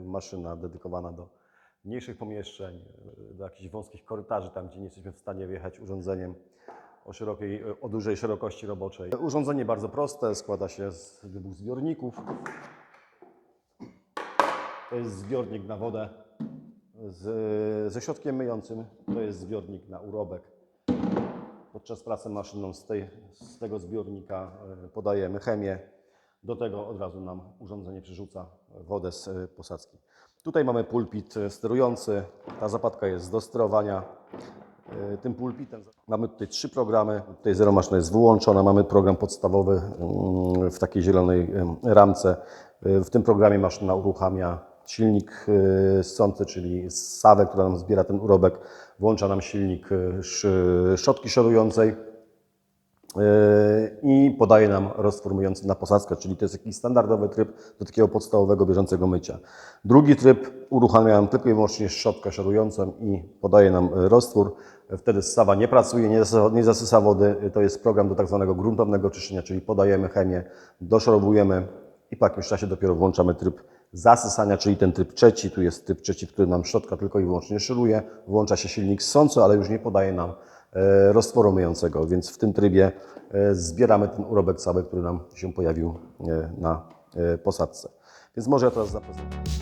Maszyna dedykowana do mniejszych pomieszczeń, do jakichś wąskich korytarzy, tam gdzie nie jesteśmy w stanie wjechać urządzeniem o, szerokiej, o dużej szerokości roboczej. Urządzenie bardzo proste, składa się z dwóch zbiorników. To jest zbiornik na wodę z, ze środkiem myjącym, to jest zbiornik na urobek. Podczas pracy maszyną z, tej, z tego zbiornika e, podajemy chemię. Do tego od razu nam urządzenie przerzuca wodę z e, posadzki. Tutaj mamy pulpit e, sterujący. Ta zapadka jest do sterowania e, tym pulpitem. Mamy tutaj trzy programy. Tutaj zero maszyna jest wyłączona. Mamy program podstawowy mm, w takiej zielonej ramce. W tym programie maszyna uruchamia silnik ssący, czyli sawę, która nam zbiera ten urobek. Włącza nam silnik sz- szczotki szorującej. Yy, i podaje nam rozformujący na posadzkę, czyli to jest jakiś standardowy tryb do takiego podstawowego bieżącego mycia. Drugi tryb uruchamia nam tylko i wyłącznie szczotkę szorującą i podaje nam e, roztwór. Wtedy ssawa nie pracuje, nie zasysa, wody. To jest program do tak zwanego gruntownego czyszczenia, czyli podajemy chemię, doszorowujemy i po jakimś czasie dopiero włączamy tryb zasysania, czyli ten tryb trzeci. Tu jest tryb trzeci, w którym nam szczotka tylko i wyłącznie szoruje. Włącza się silnik ssący, ale już nie podaje nam e, roztworu myjącego, więc w tym trybie e, zbieramy ten urobek cały, który nam się pojawił e, na e, posadzce. Więc może ja teraz zaprezentuję.